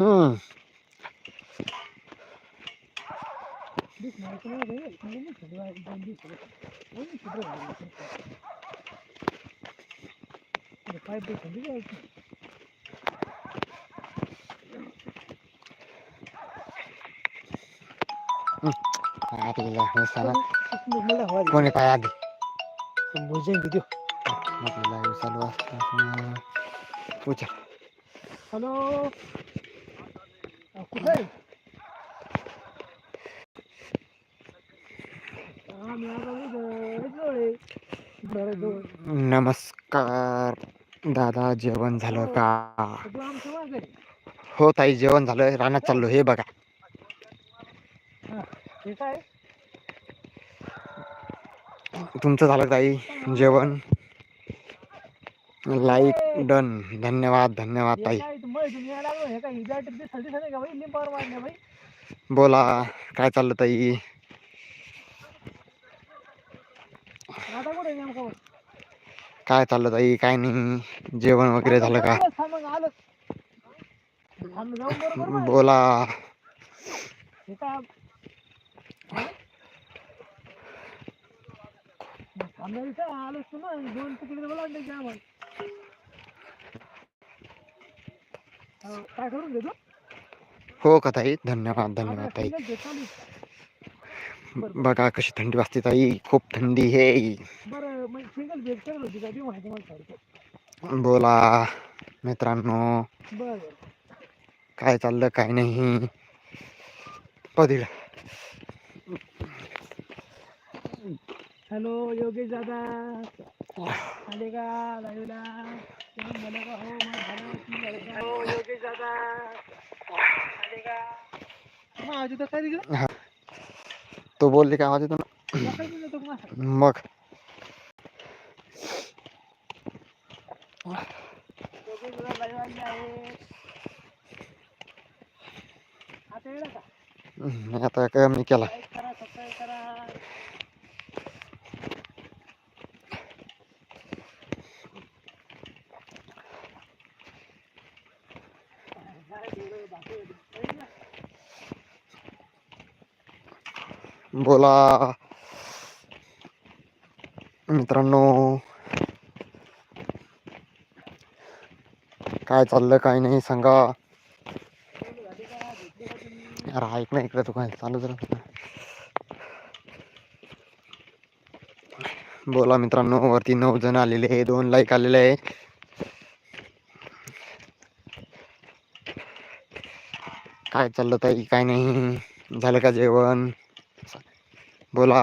हम्म कोणी काय आधी आपल्याला चालू असतं पूजा हॅलो कुठे आहे? हा, मी आता इथं इथं आहे. घराजवळ. नमस्कार. दादा जेवण झालं का. हो ताई जेवण झालं. रानात चाललो. हे बघा. तुमचं झालं ताई? जेवण? Like done. धन्यवाद धन्यवाद ताई काय तू मध्ये तुम्ही यायला लागलो हे काय का लिंबावर बोला काय चाललं ताई? आता कुठे काय चाललं ताई? काय नाही. जेवण वगैरे झालं का? मग आलं. जाऊन बरोबर. बोला. हे काय? आलोच तू ना दोन तिकडे हो, हो का ताई? धन्यवाद धन्यवाद ताई. बघा कशी थंडी वाजते ताई. खूप थंडी हे बोला, मित्रांनो. काय चाललं, काय नाही. पदिड हॅलो, योगेश दादा. आले का लाईव्हला मला का हो मग का? हो योगेश दादा आले का मग काय तो बोलले का आवाज येतो ना मग आता मी आता कमी केला लाईक करा सबस्क्राईब करा बोला. मित्रांनो काय चाललं काय नाही सांगा. यार ऐक ना इकडे तू काय चालू राहत बोला मित्रांनो वरती नऊ जण आलेले आहे दोन लाईक आलेले आहे. काय चाललं ताई काय नाही झालं का जेवण? बोला.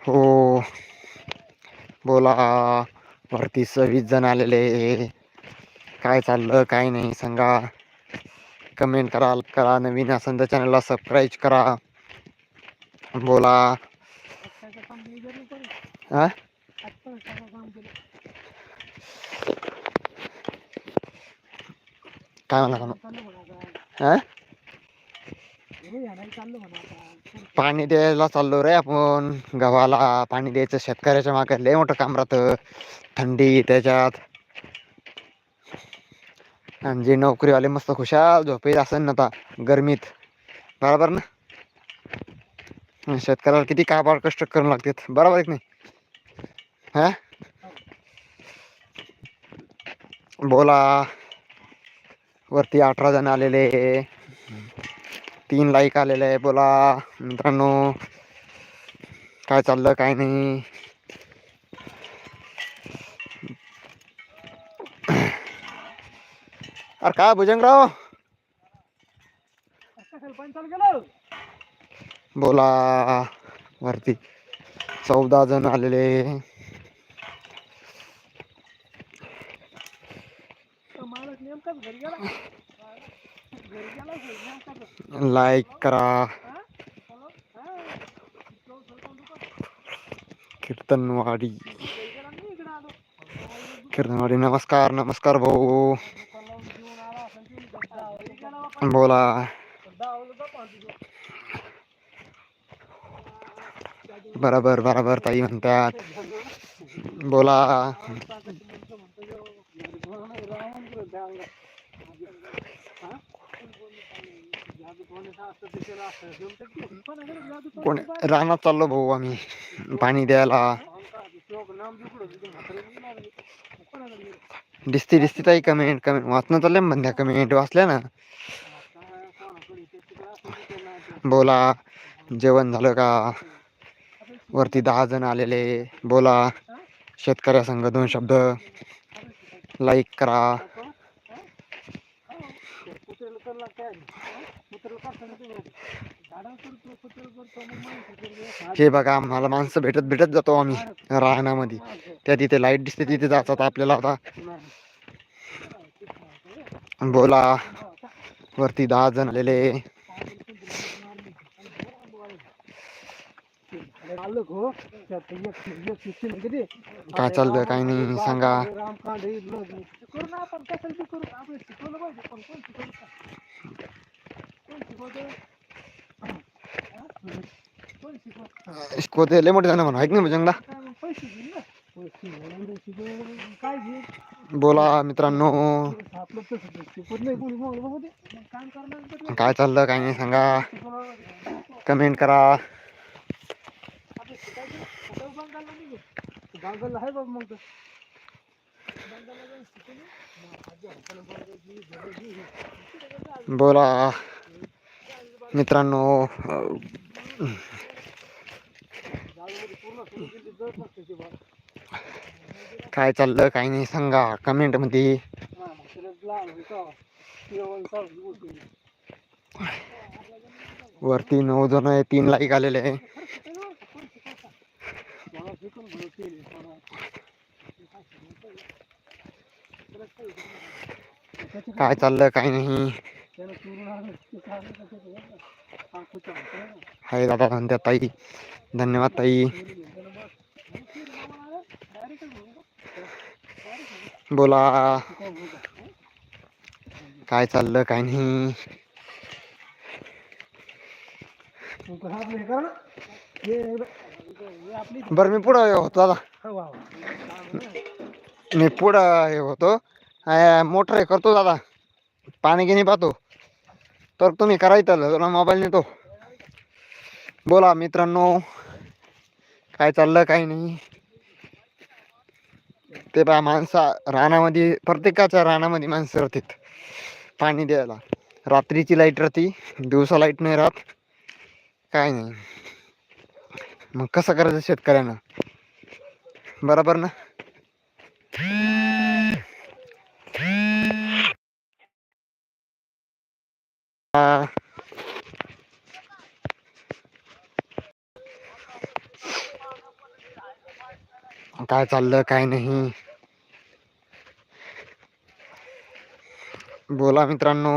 हो. बोला. वरती सव्वीस जण आलेले काय चाललं काय नाही सांगा. कमेंट करा करा नवीन असेल तर चॅनलला सबस्क्राईब करा. बोला आजकालचं काम मी जर नाही करू हा? काय म्हणा का पाणी द्यायला चाललो रे आपण. गव्हाला पाणी द्यायचं शेतकऱ्याच्या मागे लय मोठं काम राहतं. थंडी त्याच्यात. आणि जे नोकरीवाले मस्त खुशाल झोपेत असेल ना आता गरमीत. बरोबर ना? शेतकऱ्याला किती काबाड कष्ट करून लागतात. बरोबर एक नाही? हा? बोला, वरती अठरा जण आलेले. तीन लाईक आलेले. आहे बोला, मित्रांनो, काय चाललं, काय नाही. अरे काय, भुजंगराव? बोला, वरती चौदा जण आलेले. लाईक करा हा? हॅलो? हा. तो सरपंच होता. कीर्तनवाडी घरी गेला नाही, इकडं आलो. कीर्तनवाडी नमस्कार नमस्कार भाऊ दुकान लावून घेऊन आला असेल ते. दहा वाजता गेला बापा. बोला दहा वाजता बापा तिथं. बरोबर बरोबर ताई म्हणतात बोला कोण? रानात चाललो भाऊ आम्ही. पाणी द्यायला. दिसती दिसती ताई कमेंट कमेंट वाचणं चाललंय म्हणत्या कमेंट वाचल्या ना? बोला. जेवण झालं का? वरती दहा जण आलेले. बोला. शेतकऱ्या संघ दोन शब्द. लाईक करा. हे बघा आम्हाला माणसं भेटत भेटत जातो आम्ही राहण्यामध्ये. त्या तिथे लाइट दिसते तिथे जातात आपल्याला आता. बोला. वरती दहा जण आलेले. काय चाललं काय नाही सांगा. शिकवतं? लय मोठे झाले म्हणा ऐक ना भुजंगला बोला मित्रांनो. काय चाललं काय नाही सांगा. कमेंट करा. आहे मग बोला मित्रांनो काय चाललं काय नाही सांगा कमेंटमध्ये. वरती नऊ जण आहे तीन लाईक आलेले आहे मला शिकून भरून केली. मला त्याची काय चाललं काय नाही हे. हा. हाय दादा म्हणतात ताई धन्यवाद ताई बोला. काय चाललं काय नाही हे. हे हे बरं मी पुढं होतो दादा हा, ना. मी पुढं हे होतो मोटर हे करतो दादा. पाणी घेणे पाहतो. तर तुम्ही करायचं तुला मोबाईल नेतो. बोला मित्रांनो काय चाललं काय नाही? ते पहा माणसा रानामध्ये प्रत्येकाच्या रानामध्ये माणसं राहतात. पाणी द्यायला. रात्रीची लाइट राहते दिवसा लाइट नाही राहत. काय नाही. मग कसं करायचं शेतकऱ्यानं? बरोबर ना? काय चाललं काय नाही. बोला मित्रांनो.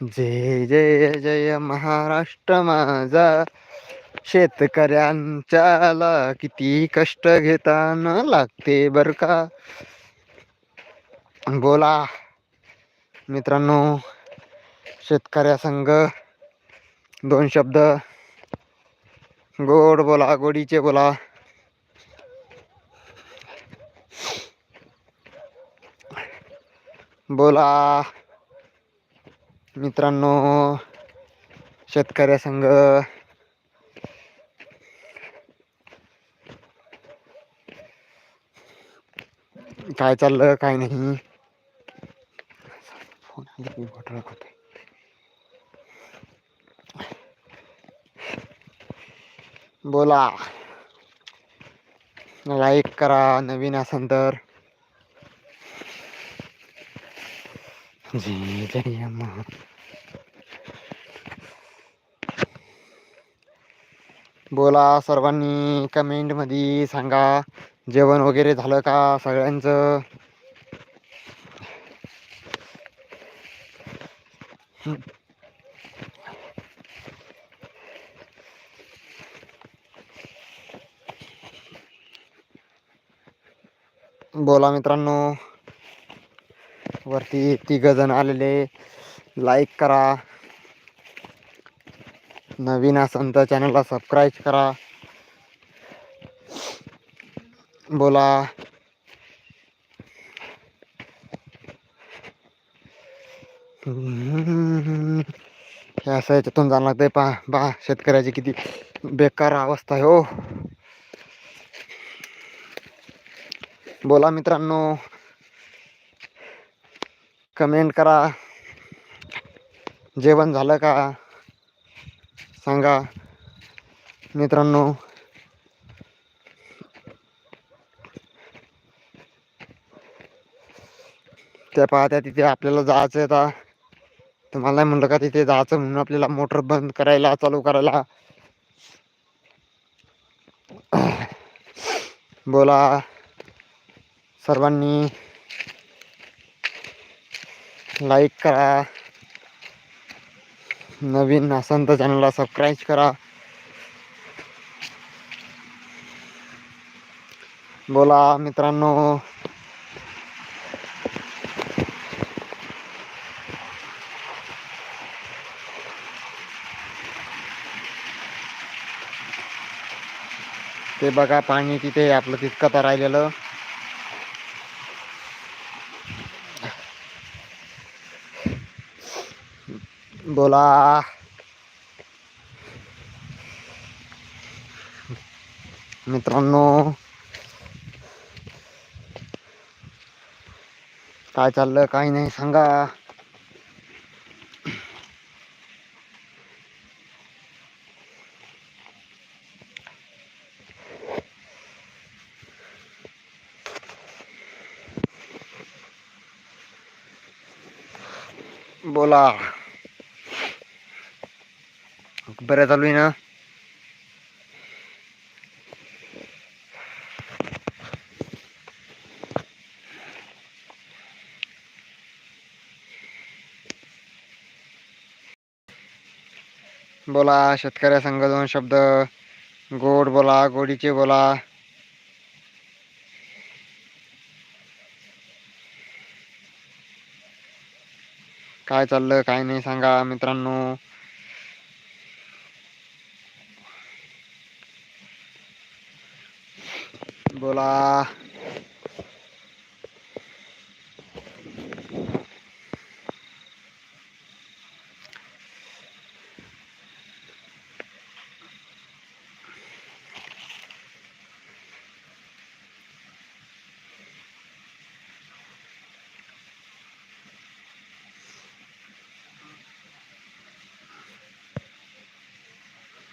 जय जय जय महाराष्ट्र माझा. शेतकऱ्यांच्याला किती कष्ट घेताना लागते बर का? बोला. मित्रांनो शेतकऱ्या संघ दोन शब्द. गोड बोला गोडीचे बोला. बोला. मित्रांनो शेतकऱ्या संघ. काय चाललं काय नाही. फोन आला की घोटाळा होतोय. बोला. लाईक करा नवीन असेल तर. जी जय महा बोला सर्वांनी कमेंटमध्ये सांगा. जेवण वगैरे झालं का सगळ्यांचं? बोला मित्रांनो. वरती तिघ जण आलेले. लाईक करा. नवीन असन तर चॅनलला सबस्क्राईब करा. बोला. हे असं याच्यातून जाणं लागतंय. पा बा शेतकऱ्याची किती बेकार अवस्था आहे हो. बोला मित्रांनो कमेंट करा. जेवण झालं का? सांगा. मित्रांनो त्या पाहत्या तिथे आपल्याला जायचं आहे आता. तुम्हाला नाही म्हणलं का तिथे जायचं म्हणून आपल्याला मोटर बंद करायला चालू करायला. बोला. सर्वांनी लाईक करा. नवीन असन तर चॅनलला सबस्क्राईब करा. बोला मित्रांनो. ते बघा पाणी तिथे आपलं तितकं तर राहिलेलं. बोला. मित्रांनो काय चाललं काही नाही सांगा. बोला. बरं चालू आहे ना? बोला शेतकऱ्या संघ दोन शब्द. गोड बोला गोडीचे बोला. काय चाललं काय नाही सांगा मित्रांनो. बोला.